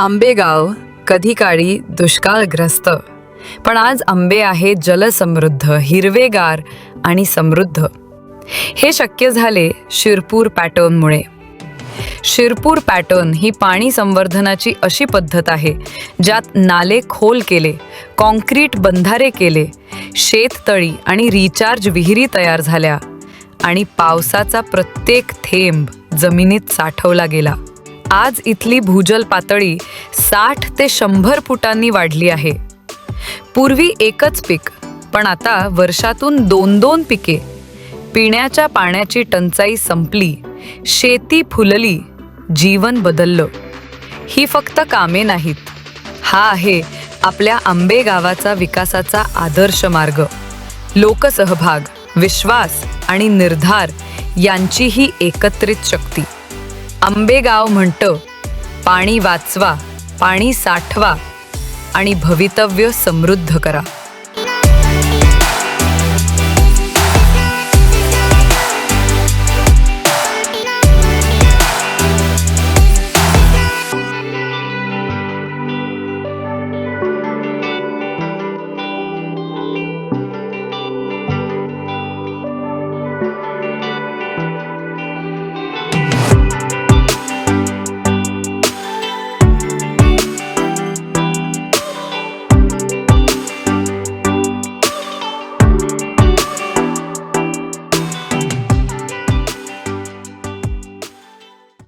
आंबेगाव कधी काळी दुष्काळग्रस्त. पण आज आंबे आहे जलसमृद्ध हिरवेगार आणि समृद्ध. हे शक्य झाले शिरपूर पॅटर्नमुळे. शिरपूर पॅटर्न ही पाणी संवर्धनाची अशी पद्धत आहे ज्यात नाले खोल केले कॉन्क्रीट बंधारे केले शेततळी आणि रिचार्ज विहिरी तयार झाल्या आणि पावसाचा प्रत्येक थेंब जमिनीत साठवला गेला. आज इथली भूजल पातळी साठ ते शंभर फुटांनी वाढली आहे. पूर्वी एकच पीक पण आता वर्षातून दोन दोन पिके. पिण्याच्या पाण्याची टंचाई संपली शेती फुलली जीवन बदललं. ही फक्त कामे नाहीत. हा आहे आपल्या आंबे गावाचा विकासाचा आदर्श मार्ग. लोकसहभाग विश्वास आणि निर्धार यांची ही एकत्रित शक्ती. आंबेगाव म्हणतं पाणी वाचवा पाणी साठवा आणि भवितव्य समृद्ध करा.